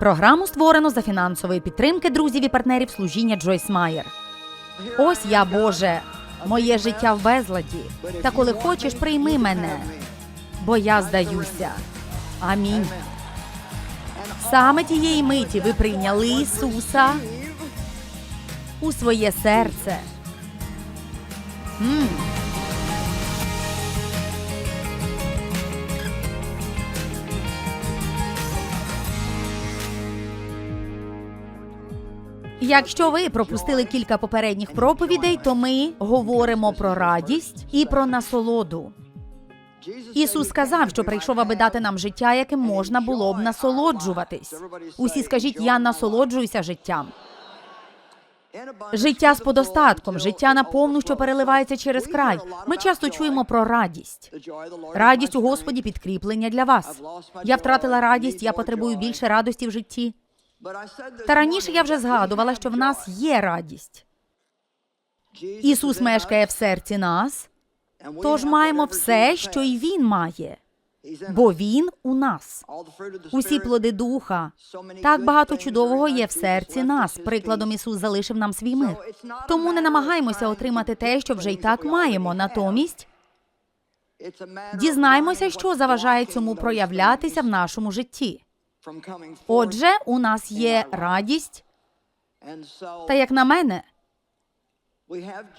Програму створено за фінансової підтримки друзів і партнерів служіння Джойс Майер. Ось я, Боже, моє життя в безладі. Та коли хочеш, прийми мене, бо я здаюся. Амінь. Саме тієї миті ви прийняли Ісуса у своє серце. М. Якщо ви пропустили кілька попередніх проповідей, то ми говоримо про радість і про насолоду. Ісус сказав, що прийшов, аби дати нам життя, яким можна було б насолоджуватись. Усі скажіть, я насолоджуюся життям. Життя з подостатком, життя наповну, що переливається через край. Ми часто чуємо про радість. Радість у Господі підкріплення для вас. Я втратила радість, я потребую більше радості в житті. Та раніше я вже згадувала, що в нас є радість. Ісус мешкає в серці нас, тож маємо все, що й Він має, бо Він у нас. Усі плоди духа. Так багато чудового є в серці нас. Прикладом Ісус залишив нам свій мир. Тому не намагаємося отримати те, що вже й так маємо. Натомість дізнаймося, що заважає цьому проявлятися в нашому житті. Отже, у нас є радість, та як на мене,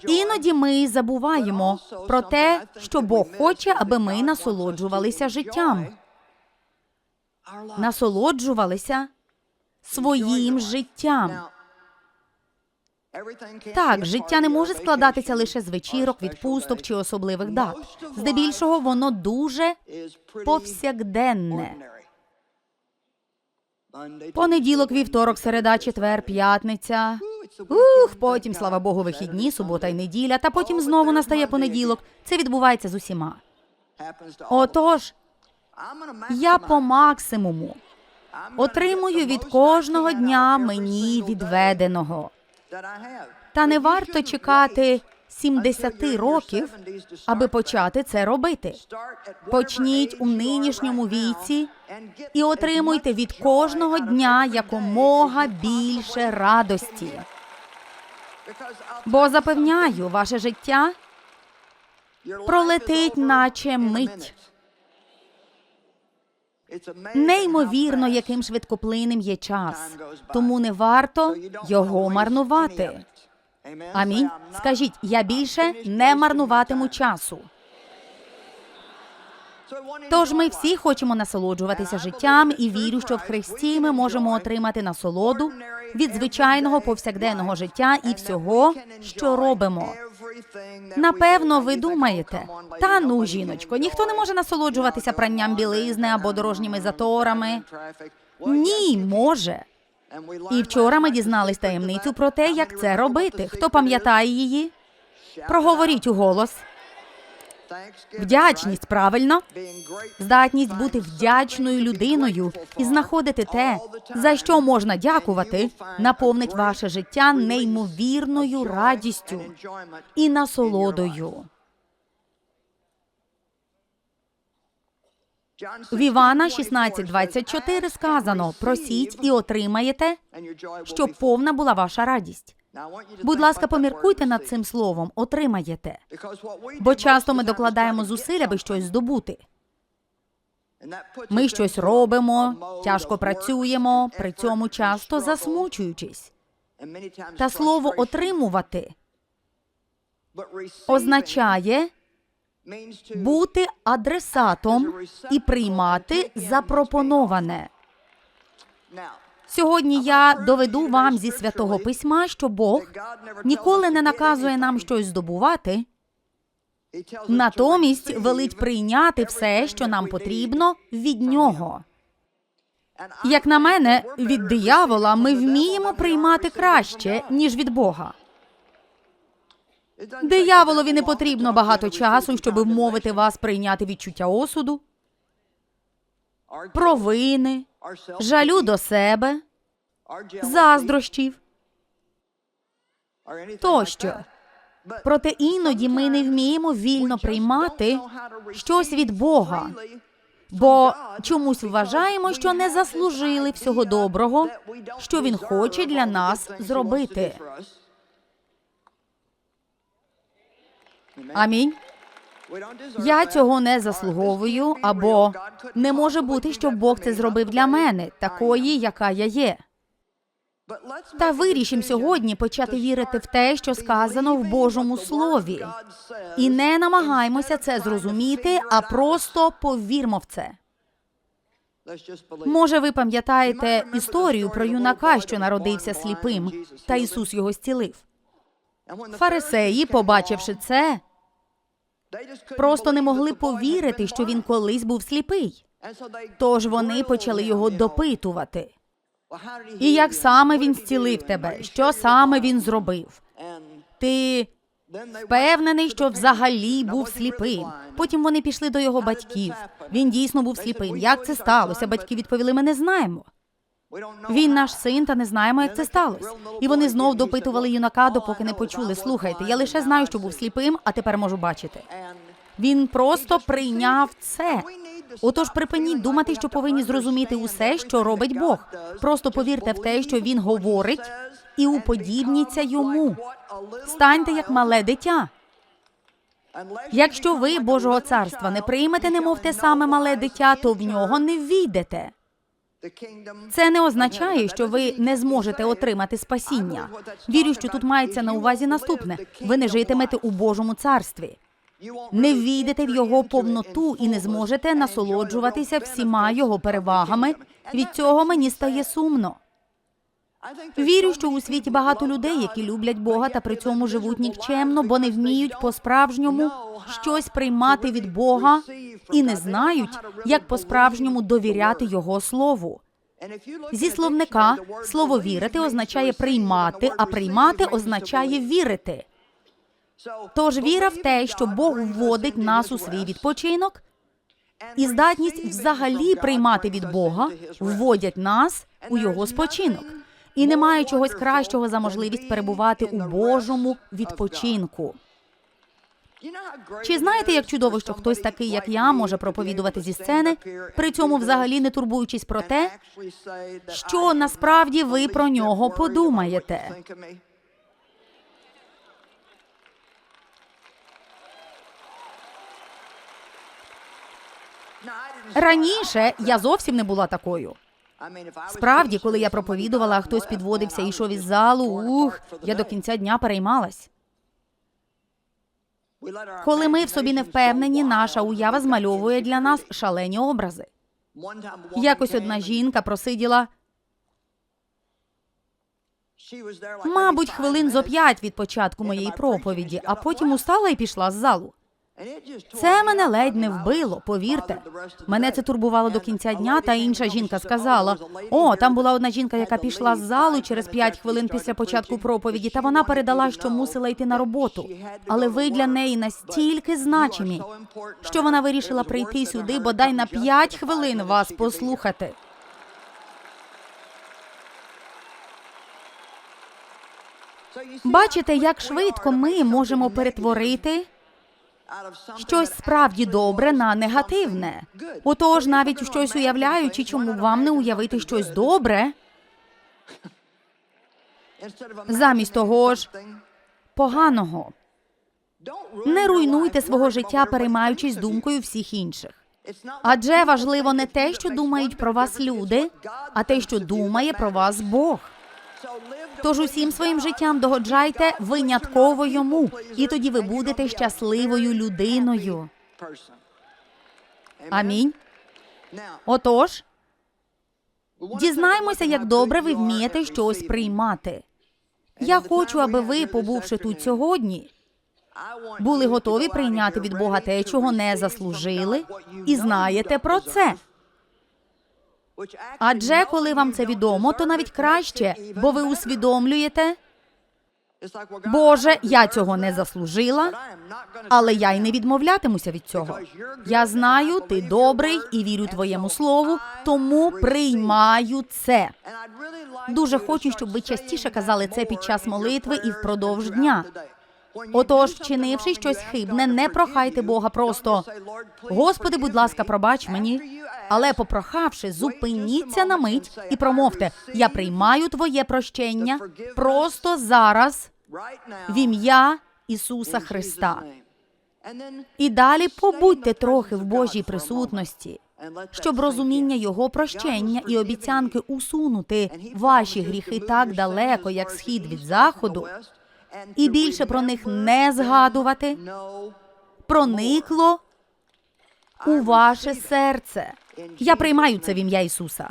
іноді ми забуваємо про те, що Бог хоче, аби ми насолоджувалися життям, насолоджувалися своїм життям. Так, життя не може складатися лише з вечірок, відпусток чи особливих дат. Здебільшого воно дуже повсякденне. Понеділок, вівторок, середа, четвер, п'ятниця. Ух, потім, слава Богу, вихідні, субота й неділя, та потім знову настає понеділок. Це відбувається з усіма. Отож, я по максимуму отримую від кожного дня мені відведеного. Та не варто чекати 70 років, аби почати це робити. Почніть у нинішньому віці і отримуйте від кожного дня якомога більше радості. Бо запевняю, ваше життя пролетить, наче мить. Неймовірно, яким швидкоплинним є час, тому не варто його марнувати. Амінь. Скажіть, я більше не марнуватиму часу. Тож ми всі хочемо насолоджуватися життям і вірю, що в Христі ми можемо отримати насолоду від звичайного повсякденного життя і всього, що робимо. Напевно, ви думаєте, та ну, жіночко, ніхто не може насолоджуватися пранням білизни або дорожніми заторами. Ні, може. І вчора ми дізнались таємницю про те, як це робити. Хто пам'ятає її? Проговоріть у голос. Вдячність, правильно? Здатність бути вдячною людиною і знаходити те, за що можна дякувати, наповнить ваше життя неймовірною радістю і насолодою. В Івана 16.24 сказано: просіть і отримаєте, щоб повна була ваша радість. Будь ласка, поміркуйте над цим словом, отримаєте. Бо часто ми докладаємо зусиль, аби щось здобути. Ми щось робимо, тяжко працюємо, при цьому часто засмучуючись. Та слово отримувати означає бути адресатом і приймати запропоноване. Сьогодні я доведу вам зі святого письма, що Бог ніколи не наказує нам щось здобувати, натомість велить прийняти все, що нам потрібно від нього. Як на мене, від диявола ми вміємо приймати краще, ніж від Бога. Дияволові не потрібно багато часу, щоб вмовити вас прийняти відчуття осуду, провини, жалю до себе, заздрощів тощо. Проте іноді ми не вміємо вільно приймати щось від Бога. бо чомусь вважаємо, що не заслужили всього доброго, що він хоче для нас зробити. Амінь. Я цього не заслуговую, або не може бути, щоб Бог це зробив для мене, такої, яка я є. Та вирішимо сьогодні почати вірити в те, що сказано в Божому Слові, і не намагаймося це зрозуміти, а просто повірмо в це. Може, ви пам'ятаєте історію про юнака, що народився сліпим, та Ісус його зцілив. Фарисеї, побачивши це, просто не могли повірити, що він колись був сліпий. Тож вони почали його допитувати. І як саме він зцілив тебе? Що саме він зробив? Ти впевнений, що взагалі був сліпим. Потім вони пішли до його батьків. Він дійсно був сліпим. Як це сталося? Батьки відповіли: ми не знаємо. Він наш син, та не знаємо, як це сталося. І вони знов допитували юнака, допоки не почули. Слухайте, я лише знаю, що був сліпим, а тепер можу бачити. Він просто прийняв це. Отож, припиніть думати, що повинні зрозуміти усе, що робить Бог. Просто повірте в те, що він говорить, і уподібніться йому. Станьте як мале дитя. Якщо ви Божого царства не приймете, немов те саме мале дитя, то в нього не ввійдете. Це не означає, що ви не зможете отримати спасіння. Вірю, що тут мається на увазі наступне: ви не житимете у Божому царстві, не ввійдете в його повноту і не зможете насолоджуватися всіма його перевагами. Від цього мені стає сумно. Вірю, що у світі багато людей, які люблять Бога та при цьому живуть нікчемно, бо не вміють по-справжньому щось приймати від Бога і не знають, як по-справжньому довіряти Його слову. Зі словника слово вірити означає приймати, а приймати означає вірити. Тож віра в те, що Бог вводить нас у свій відпочинок, і здатність взагалі приймати від Бога вводять нас у його спочинок. І немає чогось кращого за можливість перебувати у Божому відпочинку. Чи знаєте, як чудово, що хтось такий, як я, може проповідувати зі сцени, при цьому взагалі не турбуючись про те, що насправді ви про нього подумаєте? Раніше я зовсім не була такою. Справді, коли я проповідувала, а хтось підводився і йшов із залу, ух, я до кінця дня переймалась. Коли ми в собі не впевнені, наша уява змальовує для нас шалені образи. Якось одна жінка просиділа, мабуть, хвилин зо п'ять від початку моєї проповіді, а потім устала і пішла з залу. Це мене ледь не вбило, повірте. Мене це турбувало до кінця дня, та інша жінка сказала: о, там була одна жінка, яка пішла з залу через п'ять хвилин після початку проповіді, та вона передала, що мусила йти на роботу. Але ви для неї настільки значимі, що вона вирішила прийти сюди, бодай на п'ять хвилин вас послухати. Бачите, як швидко ми можемо перетворити щось справді добре на негативне. Отож, навіть щось уявляючи, чому вам не уявити щось добре, замість того ж поганого. Не руйнуйте свого життя, переймаючись думкою всіх інших. Адже важливо не те, що думають про вас люди, а те, що думає про вас Бог. Тож усім своїм життям догоджайте винятково йому, і тоді ви будете щасливою людиною. Амінь. Отож, дізнаймося, як добре ви вмієте щось приймати. Я хочу, аби ви, побувши тут сьогодні, були готові прийняти від Бога те, чого не заслужили, і знаєте про це. Адже коли вам це відомо, то навіть краще, бо ви усвідомлюєте, Боже, я цього не заслужила, але я й не відмовлятимуся від цього. Я знаю, ти добрий і вірю твоєму слову, тому приймаю це. Дуже хочу, щоб ви частіше казали це під час молитви і впродовж дня. Отож, вчинивши щось хибне, не прохайте Бога просто. Господи, будь ласка, пробач мені. Але попрохавши, зупиніться на мить і промовте: Я приймаю твоє прощення просто зараз в ім'я Ісуса Христа. І далі побудьте трохи в Божій присутності, щоб розуміння Його прощення і обіцянки усунути ваші гріхи так далеко, як схід від заходу, і більше про них не згадувати, проникло у ваше серце. Я приймаю це в ім'я Ісуса.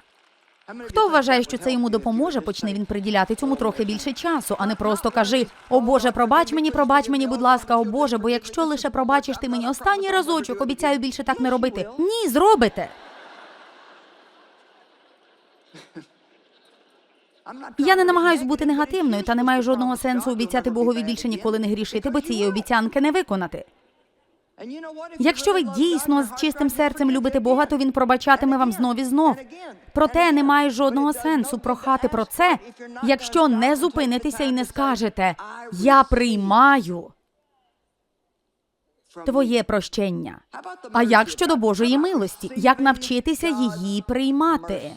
Хто вважає, що це йому допоможе, почне він приділяти цьому трохи більше часу, а не просто кажи: О Боже, пробач мені, пробач мені, будь ласка, о Боже, бо якщо лише пробачиш ти мені останній разочок, обіцяю більше так не робити. Ні, зробите. Я не намагаюсь бути негативною, та не маю жодного сенсу обіцяти Богові більше ніколи не грішити, бо цієї обіцянки не виконати. Якщо ви дійсно з чистим серцем любите Бога, то він пробачатиме вам знов і знов. Проте немає жодного сенсу прохати про це, якщо не зупинитеся і не скажете Я приймаю твоє прощення. А як щодо Божої милості? Як навчитися її приймати?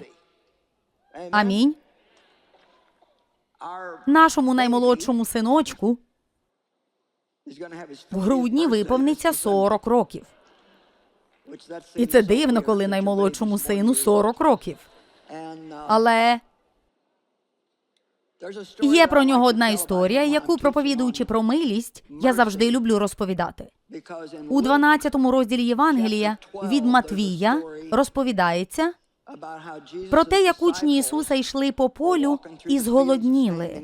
Амінь. Нашому наймолодшому синочку в грудні виповниться 40 років. І це дивно, коли наймолодшому сину 40 років. Але є про нього одна історія, яку, проповідуючи про милість, я завжди люблю розповідати. У 12 розділі Євангелія від Матвія розповідається про те, як учні Ісуса йшли по полю і зголодніли.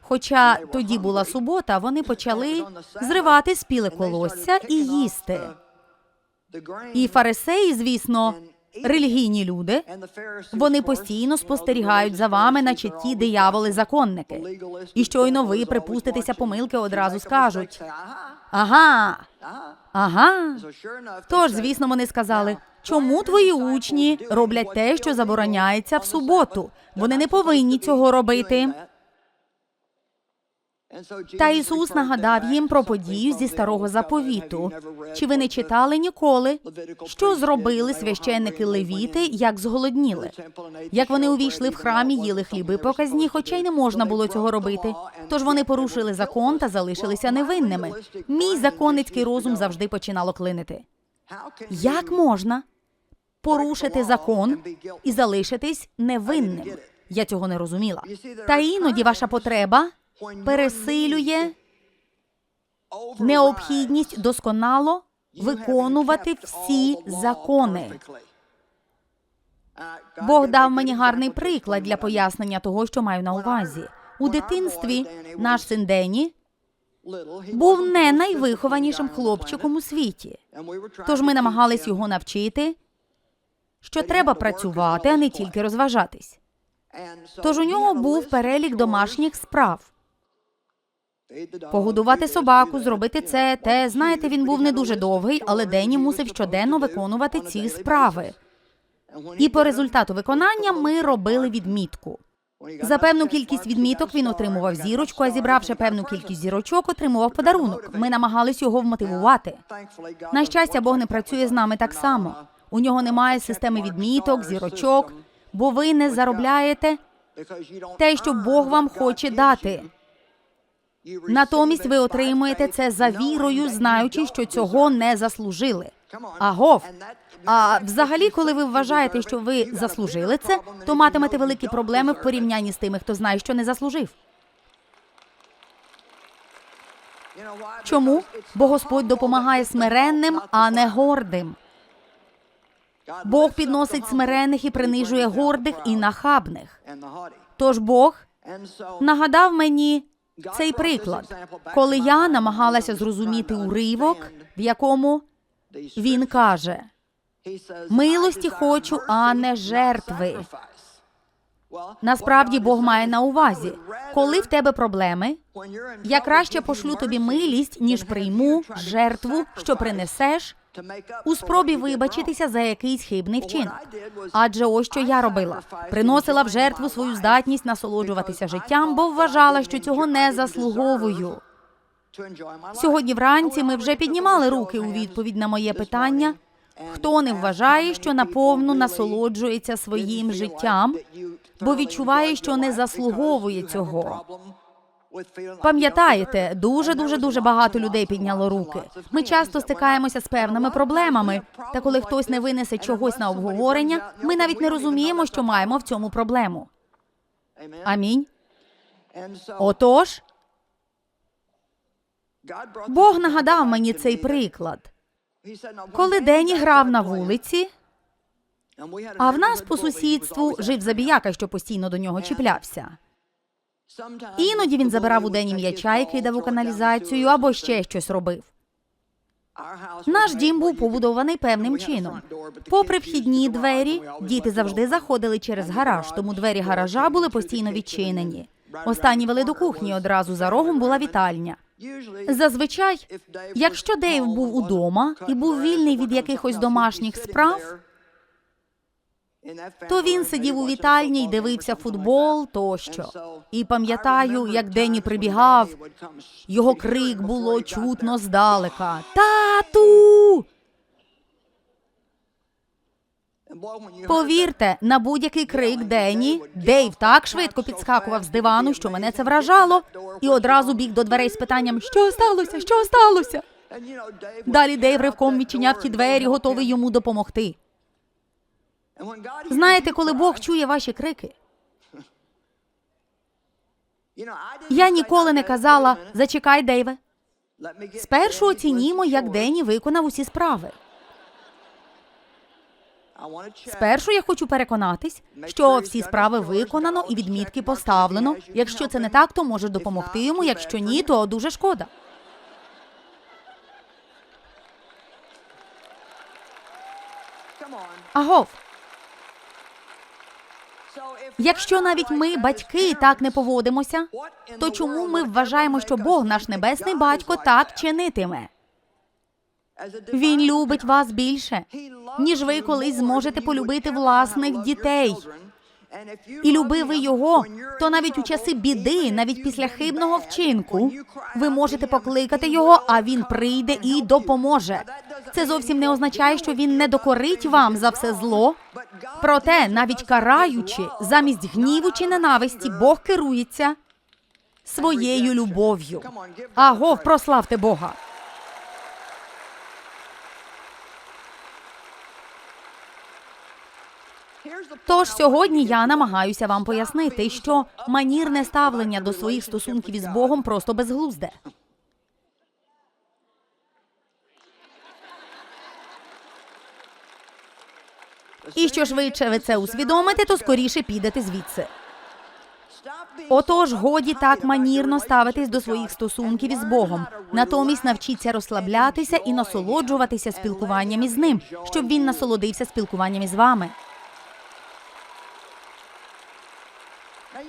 Хоча тоді була субота, вони почали зривати спіле колосся і їсти. І фарисеї, звісно, релігійні люди, вони постійно спостерігають за вами, наче ті дияволи-законники. І щойно ви припуститеся помилки, одразу скажуть: ага, ага. Тож, звісно, вони сказали, чому твої учні роблять те, що забороняється в суботу? Вони не повинні цього робити. Та Ісус нагадав їм про подію зі старого заповіту. Чи ви не читали ніколи, що зробили священники левіти, як зголодніли? Як вони увійшли в храм і їли хліби показні, хоча й не можна було цього робити. Тож вони порушили закон та залишилися невинними. Мій законницький розум завжди починало клинити. Як можна порушити закон і залишитись невинним? Я цього не розуміла. Та іноді ваша потреба пересилює необхідність досконало виконувати всі закони. Бог дав мені гарний приклад для пояснення того, що маю на увазі. У дитинстві наш син Дені був не найвихованішим хлопчиком у світі. Тож ми намагались його навчити, що треба працювати, а не тільки розважатись. Тож у нього був перелік домашніх справ. Погодувати собаку, зробити це, те. Знаєте, він був не дуже довгий, але Дені мусив щоденно виконувати ці справи. І по результату виконання ми робили відмітку. За певну кількість відміток він отримував зірочку, а зібравши певну кількість зірочок, отримував подарунок. Ми намагались його вмотивувати. На щастя, Бог не працює з нами так само. У нього немає системи відміток, зірочок, бо ви не заробляєте те, що Бог вам хоче дати. Натомість ви отримуєте це за вірою, знаючи, що цього не заслужили. Агов. А взагалі, коли ви вважаєте, що ви заслужили це, то матимете великі проблеми в порівнянні з тими, хто знає, що не заслужив. Чому? Бо Господь допомагає смиренним, а не гордим. Бог підносить смирених і принижує гордих і нахабних. Тож Бог нагадав мені цей приклад, коли я намагалася зрозуміти уривок, в якому він каже: милості хочу, а не жертви. Насправді Бог має на увазі, коли в тебе проблеми, я краще пошлю тобі милість, ніж прийму жертву, що принесеш у спробі вибачитися за якийсь хибний вчинок. Адже ось що я робила: приносила в жертву свою здатність насолоджуватися життям, бо вважала, що цього не заслуговую. Сьогодні вранці ми вже піднімали руки у відповідь на моє питання. Хто не вважає, що наповну насолоджується своїм життям, бо відчуває, що не заслуговує цього. Пам'ятаєте, дуже дуже дуже багато людей підняло руки. Ми часто стикаємося з певними проблемами. Та коли хтось не винесе чогось на обговорення, ми навіть не розуміємо, що маємо в цьому проблему. Амінь. Отож, Бог нагадав мені цей приклад. Коли Дені грав на вулиці, а в нас по сусідству жив забіяка, що постійно до нього чіплявся. Іноді він забирав у Дені м'яча і кидав у каналізацію або ще щось робив. Наш дім був побудований певним чином. Попри вхідні двері, діти завжди заходили через гараж, тому двері гаража були постійно відчинені. Останні вели до кухні, одразу за рогом була вітальня. Зазвичай, якщо Дейв був удома і був вільний від якихось домашніх справ, то він сидів у вітальні й дивився футбол тощо. І пам'ятаю, як Дені прибігав, його крик було чутно здалека. Тату! Повірте, на будь-який крик Дені, Дейв так швидко підскакував з дивану, що мене це вражало, і одразу біг до дверей з питанням: що сталося? Що сталося? Далі Дейв ривком відчиняв ті двері, готовий йому допомогти. Знаєте, коли Бог чує ваші крики, я ніколи не казала зачекай, Дейве. Спершу оцінімо, як Дені виконав усі справи. Спершу я хочу переконатись, що всі справи виконано і відмітки поставлено. Якщо це не так, то може допомогти йому. Якщо ні, то дуже шкода. Агов, якщо навіть ми, батьки, так не поводимося, то чому ми вважаємо, що Бог, наш небесний батько, так чинитиме? Він любить вас більше, ніж ви колись зможете полюбити власних дітей. І любив ви його, то навіть у часи біди, навіть після хибного вчинку, ви можете покликати його, а він прийде і допоможе. Це зовсім не означає, що він не докорить вам за все зло. Проте, навіть караючи, замість гніву чи ненависті, Бог керується своєю любов'ю. Агов, прославте Бога. Тож сьогодні я намагаюся вам пояснити, що манірне ставлення до своїх стосунків із Богом просто безглузде. І що швидше ви це усвідомите, то скоріше підете звідси. Отож, годі так манірно ставитись до своїх стосунків із Богом. Натомість навчіться розслаблятися і насолоджуватися спілкуванням із ним, щоб він насолодився спілкуванням із вами.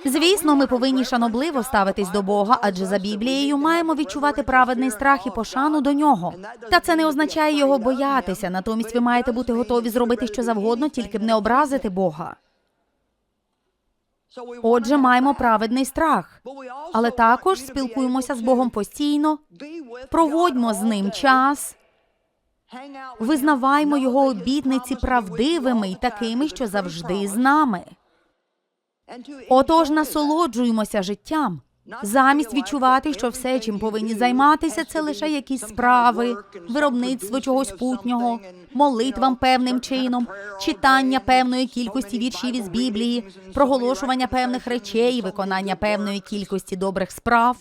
Звісно, ми повинні шанобливо ставитись до Бога, адже за Біблією маємо відчувати праведний страх і пошану до нього. Та це не означає його боятися. Натомість ви маєте бути готові зробити що завгодно, тільки б не образити Бога. Отже, маємо праведний страх, але також спілкуємося з Богом постійно, проводьмо з ним час, визнаваймо його обітниці правдивими і такими, що завжди з нами. Отож, насолоджуємося життям. Замість відчувати, що все, чим повинні займатися, це лише якісь справи, виробництво чогось путнього, молитвам певним чином, читання певної кількості віршів із Біблії, проголошування певних речей, виконання певної кількості добрих справ.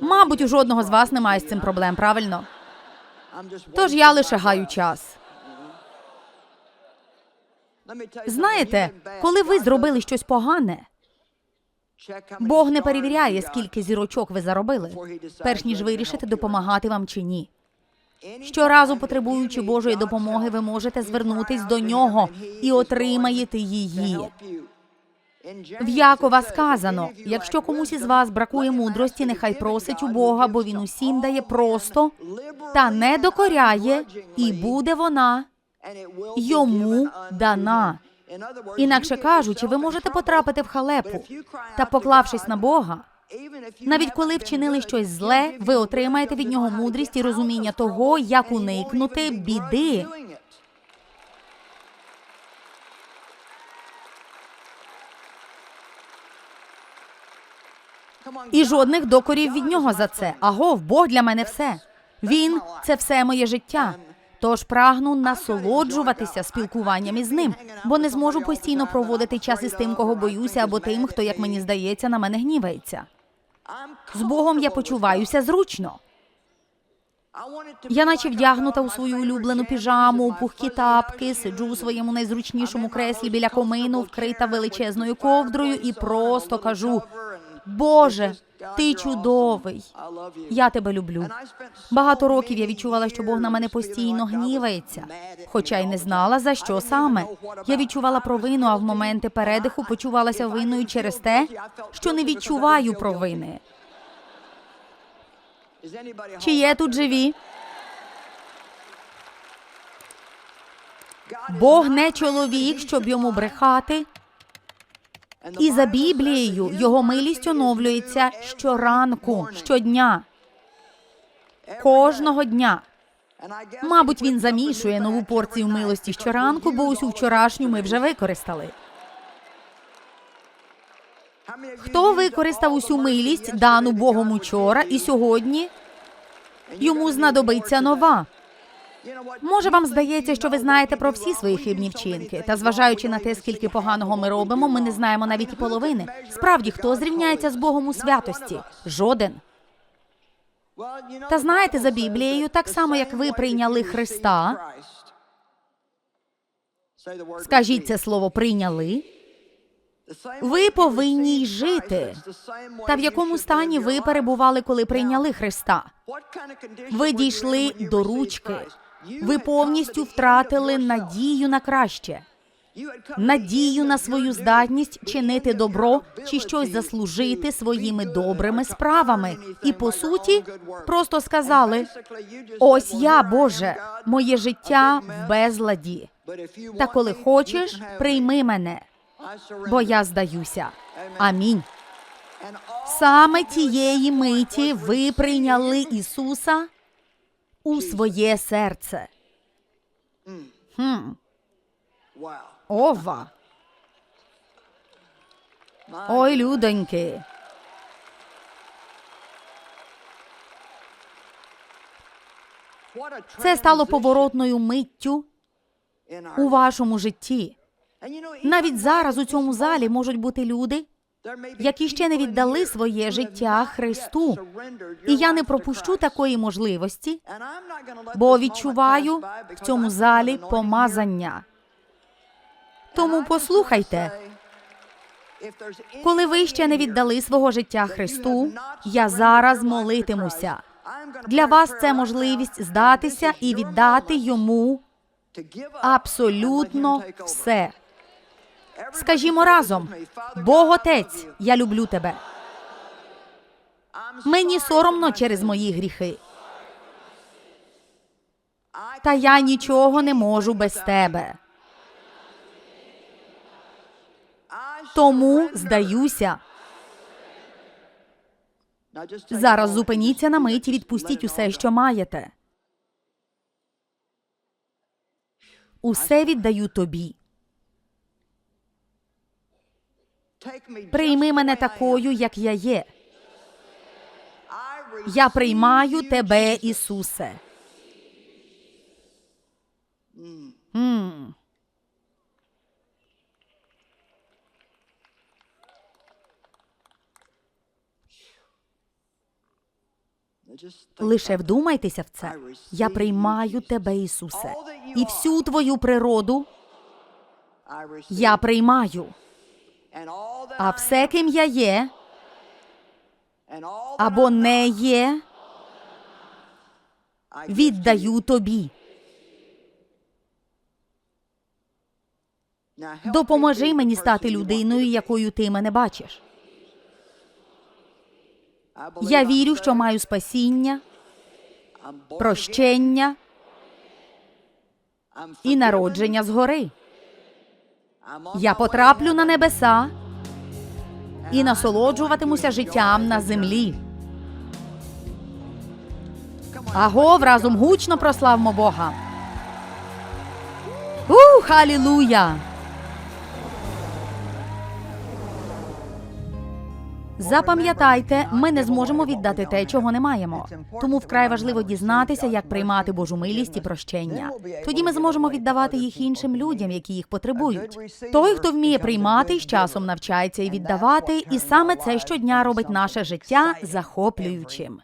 Мабуть, у жодного з вас немає з цим проблем, правильно? Тож я лише гаю час. Знаєте, коли ви зробили щось погане, Бог не перевіряє, скільки зірочок ви заробили, перш ніж вирішити, допомагати вам чи ні. Щоразу, потребуючи Божої допомоги, ви можете звернутись до нього і отримаєте її. В Якова сказано: якщо комусь із вас бракує мудрості, нехай просить у Бога, бо він усім дає просто та не докоряє, і буде вона йому дана. Інакше кажучи, ви можете потрапити в халепу та, поклавшись на Бога, навіть коли вчинили щось зле, ви отримаєте від нього мудрість і розуміння того, як уникнути біди. І жодних докорів від нього за це. Агов, Бог для мене все. Він це все моє життя. Тож прагну насолоджуватися спілкуванням із ним, бо не зможу постійно проводити час із тим, кого боюся, або тим, хто, як мені здається, на мене гнівається. З Богом я почуваюся зручно. Я наче вдягнута у свою улюблену піжаму, пухкі тапки, сиджу у своєму найзручнішому креслі біля комину, вкрита величезною ковдрою, і просто кажу: Боже, ти чудовий. Я тебе люблю. Багато років я відчувала, що Бог на мене постійно гнівається, хоча й не знала за що саме. Я відчувала провину, а в моменти передиху почувалася винною через те, що не відчуваю провини. Чи є тут живі? Бог не чоловік, щоб йому брехати. І за Біблією його милість оновлюється щоранку, щодня, кожного дня. Мабуть, він замішує нову порцію милості щоранку, бо усю вчорашню ми вже використали. Хто використав усю милість, дану Богом учора, і сьогодні йому знадобиться нова? Може, вам здається, що ви знаєте про всі свої хибні вчинки, та зважаючи на те, скільки поганого ми робимо, ми не знаємо навіть і половини. Справді, хто зрівняється з Богом у святості? Жоден. Та знаєте, за Біблією, так само як ви прийняли Христа, скажіть це слово прийняли. Ви повинні й жити. Та в якому стані ви перебували, коли прийняли Христа? Ви дійшли до ручки. Ви повністю втратили надію на краще, надію на свою здатність чинити добро чи щось заслужити своїми добрими справами. І по суті, просто сказали: ось я, Боже, моє життя в безладі. Та коли хочеш, прийми мене, бо я здаюся. Амінь. Саме тієї миті ви прийняли Ісуса у своє серце. Хм. Ова. Ой, людоньки. Це стало поворотною миттю у вашому житті. Навіть зараз у цьому залі можуть бути люди, які ще не віддали своє життя Христу. І я не пропущу такої можливості, бо відчуваю в цьому залі помазання. Тому послухайте, коли ви ще не віддали свого життя Христу, я зараз молитимуся. Для вас це можливість здатися і віддати йому абсолютно все. Скажімо разом, Бог Отець, я люблю тебе. Мені соромно через мої гріхи. Та я нічого не можу без тебе. Тому здаюся. Зараз зупиніться на мить і відпустіть усе, що маєте. Усе віддаю тобі. Прийми мене такою, як я є. Я приймаю тебе, Ісусе. М. Лише вдумайтеся в це. Я приймаю тебе, Ісусе, і всю твою природу я приймаю. А все, ким я є, або не є, віддаю тобі. Допоможи мені стати людиною, якою ти мене бачиш. Я вірю, що маю спасіння, прощення і народження згори. Я потраплю на небеса і насолоджуватимуся життям на землі. Агов, разом гучно прославмо Бога. Ух, халілуя! Запам'ятайте, ми не зможемо віддати те, чого не маємо. Тому вкрай важливо дізнатися, як приймати Божу милість і прощення. Тоді ми зможемо віддавати їх іншим людям, які їх потребують. Той, хто вміє приймати, з часом навчається і віддавати, і саме це щодня робить наше життя захоплюючим.